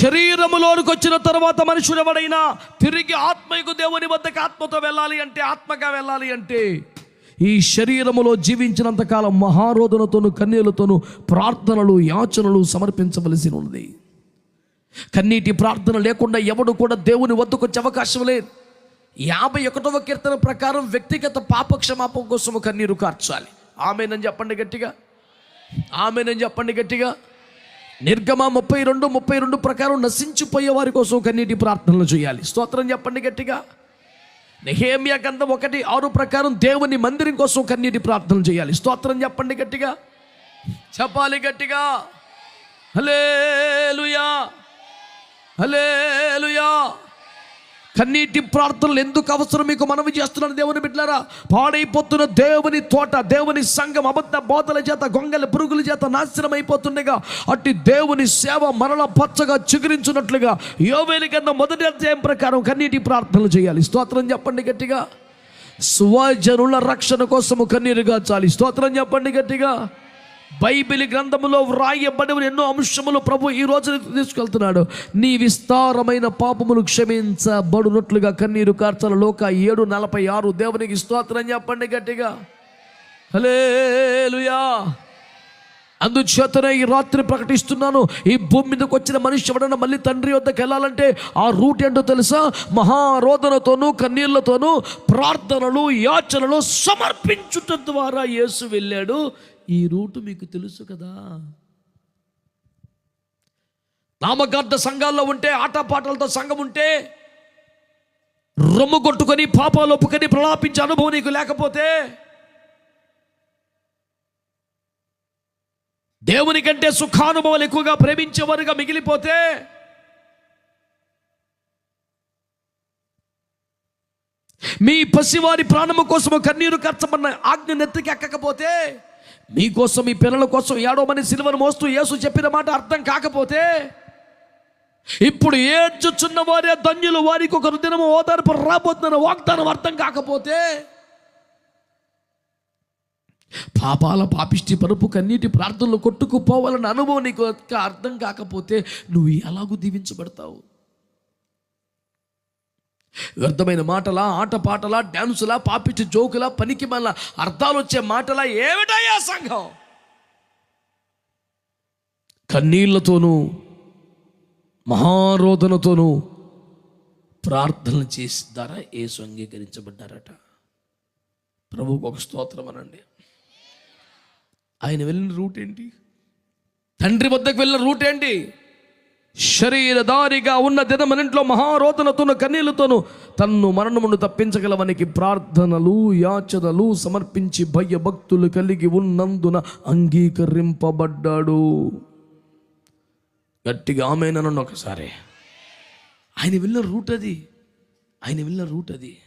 శరీరములోనికి వచ్చిన తర్వాత మనుషుడు ఎవడైనా తిరిగి ఆత్మకు దేవుని వద్దకు ఆత్మతో వెళ్ళాలి అంటే ఆత్మగా వెళ్ళాలి అంటే ఈ శరీరములో జీవించినంతకాలం మహారోధనతోను కన్యలతోనూ ప్రార్థనలు యాచనలు సమర్పించవలసి ఉంది కన్నీటి ప్రార్థన లేకుండా ఎవడు కూడా దేవుని వద్దకు వచ్చే అవకాశం లేదు. యాభై ఒకటవ కీర్తన ప్రకారం వ్యక్తిగత పాపక్షమాపం కోసము కన్నీరు కార్చాలి. ఆమెనని చెప్పండి గట్టిగా. ఆమెనని చెప్పండి గట్టిగా. నిర్గమ ముప్పై రెండు ముప్పై రెండు ప్రకారం నశించిపోయే వారి కోసం కన్నీటి ప్రార్థనలు చేయాలి. స్తోత్రం చెప్పండి గట్టిగా. నెహేమియా గంధం ఒకటి ఆరు ప్రకారం దేవుని మందిరం కోసం కన్నీటి ప్రార్థనలు చేయాలి. స్తోత్రం చెప్పండి గట్టిగా. చెప్పాలి గట్టిగా. హలేలుయా హలే కన్నీటి ప్రార్థనలు ఎందుకు అవసరం? మీకు మనవి చేస్తున్నాను దేవుని బిడ్డలారా. పాడైపోతున్న దేవుని తోట దేవుని సంఘం అబద్ధ బోధల చేత గొంగల పురుగుల చేత నాశనం అయిపోతుండగా అట్టి దేవుని సేవ మరల పచ్చగా చిగురించున్నట్లుగా యోవేలి కింద మొదటి అధ్యాయం ప్రకారం కన్నీటి ప్రార్థనలు చేయాలి. స్తోత్రం చెప్పండి గట్టిగా. స్వజనుల రక్షణ కోసము కన్నీరుగా చాలి. స్తోత్రం చెప్పండి గట్టిగా. బైబిల్ గ్రంథములో వ్రాయబడిన ఎన్నో అంశములు ప్రభు ఈ రోజు తీసుకెళ్తున్నాడు. నీ విస్తారమైన పాపములు క్షమించబడినట్లుగా కన్నీరు కార్చల లోక ఏడు నలభై ఆరు దేవునికి స్తోత్రం చెప్పండి గట్టిగా. హలేలుయా అందుచేతనే ఈ రాత్రి ప్రకటిస్తున్నాను. ఈ భూమి మీదకి వచ్చిన మనిషి ఎవడన్నా మళ్ళీ తండ్రి వద్దకు వెళ్ళాలంటే ఆ రూట్ ఏంటో తెలుసా? మహారోదనతోనూ కన్నీళ్ళతోనూ ప్రార్థనలు యాచనలు సమర్పించుట ద్వారా యేసు వెళ్ళాడు. ఈ రూటు మీకు తెలుసు కదా. నామకార్థ సంఘాల్లో ఉంటే ఆటపాటలతో సంఘం ఉంటే రొమ్ము కొట్టుకొని పాపాలు ఒప్పుకొని ప్రలాపించే అనుభవం నీకు లేకపోతే దేవుని కంటే సుఖానుభవాలు ఎక్కువగా ప్రేమించేవారుగా మిగిలిపోతే మీ పసివారి ప్రాణము కోసము కన్నీరు ఖర్చమన్న ఆజ్ఞ నెత్తికి ఎక్కకపోతే మీకోసం మీ పిల్లల కోసం ఏడవమని సిలువను మోస్తూ యేసు చెప్పిన మాట అర్థం కాకపోతే ఇప్పుడు ఏడ్చుచున్న వారే ధన్యులు వారికి ఒక దినము ఓదార్పు రాబోతున్న వాగ్దానం అర్థం కాకపోతే పాపాల పాపిష్టి పరుపు కన్నీటి ప్రార్థనలు కొట్టుకుపోవాలన్న అనుభవం నీకు అర్థం కాకపోతే నువ్వు ఎలాగూ దీవించబడతావు? వ్యర్థమైన మాటలా ఆటపాటలా డ్యాన్సులా పాపిచ్చి జోకులా పనికి మళ్ళా అర్థాలు వచ్చే మాటలా ఏమిటయ్యా సంఘం కన్నీళ్ళతోనూ మహారోధనతోనూ ప్రార్థనలు చేసి ద్వారా ఏసు అంగీకరించబడ్డారట. ప్రభుకు ఒక స్తోత్రం అనండి. ఆయన వెళ్ళిన రూట్ ఏంటి? తండ్రి వద్దకు వెళ్ళిన రూట్ ఏంటి? శరీరధారిగా ఉన్న దినమనింట్లో మహారోదనతోను కన్నీళ్ళతోను తన్ను మరణమును తప్పించగలవనికి ప్రార్థనలు యాచనలు సమర్పించి భయభక్తులు కలిగి ఉన్నందున అంగీకరింపబడ్డాడు. గట్టిగా ఆమెనను ఒకసారి. ఆయన వెళ్ళిన రూట్ అది. ఆయన వెళ్ళిన రూట్ అది.